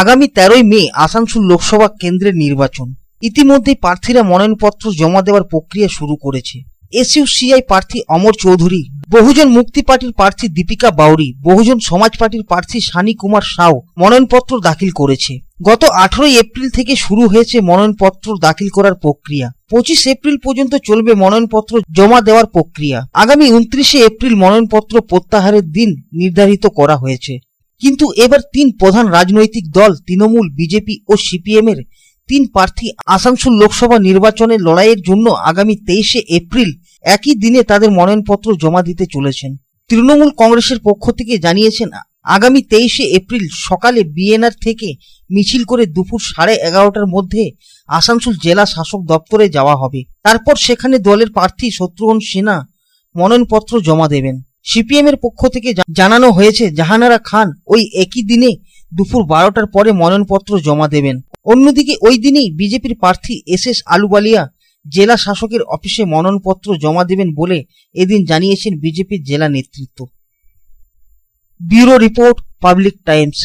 আগামী তেরোই মে আসানসোল লোকসভা কেন্দ্রের নির্বাচন। ইতিমধ্যে প্রার্থীরা মনোনয়নপত্র জমা দেওয়ার প্রক্রিয়া শুরু করেছে। এসইউসিআই প্রার্থী অমর চৌধুরী, বহুজন মুক্তি পার্টির প্রার্থী দীপিকা বাউরি বহুজন সমাজ পার্টির প্রার্থী সানি কুমার সাউ মনোনয়নপত্র দাখিল করেছে। গত আঠারোই এপ্রিল থেকে শুরু হয়েছে মনোনয়নপত্র দাখিল করার প্রক্রিয়া। পঁচিশ এপ্রিল পর্যন্ত চলবে মনোনয়নপত্র জমা দেওয়ার প্রক্রিয়া। আগামী উনত্রিশে এপ্রিল মনোনয়নপত্র প্রত্যাহারের দিন নির্ধারিত করা হয়েছে। কিন্তু এবার তিন প্রধান রাজনৈতিক দল, তৃণমূল, বিজেপি ও সিপিএম এর তিন প্রার্থী আসানসোল লোকসভা নির্বাচনের লড়াইয়ের জন্য আগামী তেইশে এপ্রিল একই দিনে তাদের মনোনয়নপত্র জমা দিতে চলেছেন। তৃণমূল কংগ্রেসের পক্ষ থেকে জানিয়েছেন, আগামী তেইশে এপ্রিল সকালে বিএনআর থেকে মিছিল করে দুপুর সাড়ে এগারোটার মধ্যে আসানসোল জেলা শাসক দপ্তরে যাওয়া হবে। তারপর সেখানে দলের প্রার্থী শত্রুঘ্ন সিনহা মনোনয়নপত্র জমা দেবেন। সিপিএম এর পক্ষ থেকে জানানো হয়েছে, জাহানারা খান ওই একই দিনে দুপুর বারোটার পরে মনোনয়নপত্র জমা দেবেন। অন্যদিকে ওই দিনেই বিজেপির প্রার্থী এস এস আলুবালিয়া জেলা শাসকের অফিসে মনোনয়নপত্র জমা দেবেন বলে এদিন জানিয়েছেন বিজেপির জেলা নেতৃত্ব। Bureau report, Public Times.